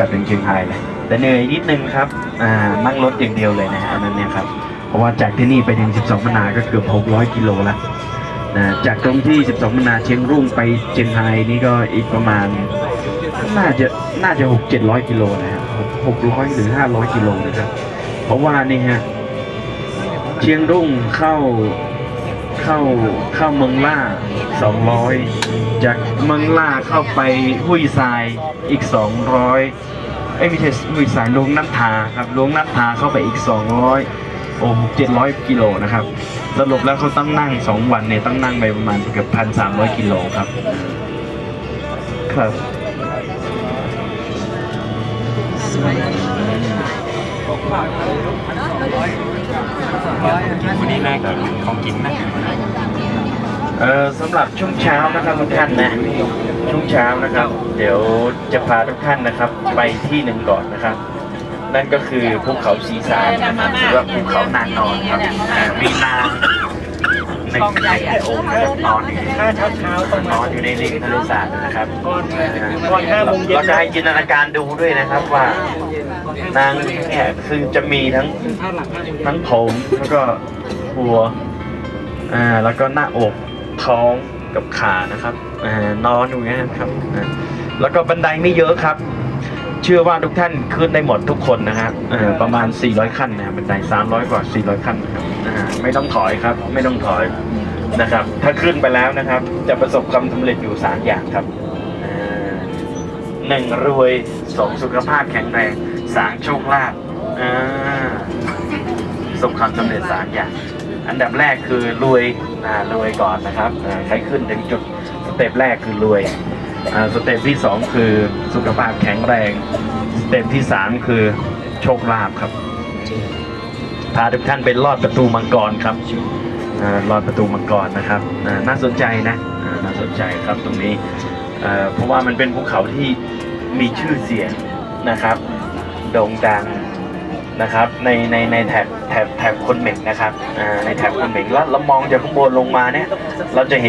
กลับถึงเชียงรายเลยแต่เหนื่อยนิดนึงครับอ่านั่งรถอย่างเดียวเลยนะฮะอันนั้นเนี่ยครับเพราะว่าจากที่นี่ไปถึง 12 มนาก็เกือบ 600 กิโลล้วนะจากตรงที่ 12 มนาเชียงรุ่งไปเชียงรายนี่ก็อีกประมาณ น่าจะน่าจะหกเจ็ดร้อยกิโลนะครับหกร้อยหรือห้าร้อยกิโลนะครับ เพราะว่านี่ฮะเชียงรุ่งเข้า เข้าเข้าเมืองล่าสองร้อยจากเมืองล่าเข้าไปห้วยทรายอีกสองร้อยไม่ใช่ห้วยทรายลงน้ำทาครับลงน้ำทาเข้าไปอีกสองร้อยโอ้เจ็ดร้อยกิโลนะครับสรุปแล้วเขาต้องนั่งสองวันเนี่ยต้องนั่งไปประมาณเกือบพันสามร้อยกิโลครับครับ วันนี้น่ากินของกินนะเอ่อสำหรับช่วงเช้านะครับทุกท่านนะช่วงเช้านะครับ เดี๋ยวจะพาทุกท่านนะครับ ไปที่หนึ่งก่อนนะครับ นั่นก็คือภูเขาสีสารนะครับหรือว่าภูเขานางนอนครับมีนาง หนึ่งในองค์นะครับนอนอยู่ถ้าเช้าเช้าๆประนมาอณนอยู่ในริมทะเลสาบนะครับก่อนก่อนห้าโมงเย็นเราจะให้จินตนาการดูด้วยนะครับว่านางเนี่ยคือจะมีทั้งถ้าหลังห้าโมงเย็นทั้งผมแล้วก็หัวอ่าแล้วก็หน้าอกท้องกับขานะครับอ่านอนอยู่อย่างนี้ยครับอ่าแล้วก็บันไดไม่เยอะครับ เชื่อว่าทุกท่านขึ้นได้หมดทุกคนนะครับประมาณ 400 ขั้นนะครับบันได300 กว่า 400 ขั้นนะครับไม่ต้องถอยครับ ไม่ต้องถอยนะครับ ถ้าขึ้นไปแล้วนะครับ จะประสบความสำเร็จอยู่ 3 อย่างครับหนึ่งรวยสองสุขภาพแข็งแรงสามโชคลาภประสบความสำเร็จสามอย่างอันดับแรกคือรวยรวยก่อนนะครับใครขึ้นถึงจุดสเต็ปแรกคือรวย สเต็ปที่สองคือสุขภาพแข็งแรง สเต็ปที่สามคือโชคลาภครับพาทุกท่านไปลอดประตูมังกรครับอ่าลอดประตูมังกรนะครับน่าสนใจนะน่าสนใจครับตรงนี้เพราะว่ามันเป็นภูเขาที่มีชื่อเสียงนะครับโด่งดังนะครับในในในแถบแถบแถบคนเหม็นนะครับในแถบคนเหม็นแล้วเรามองจากข้างบนลงมาเนี่ยเราจะเห็น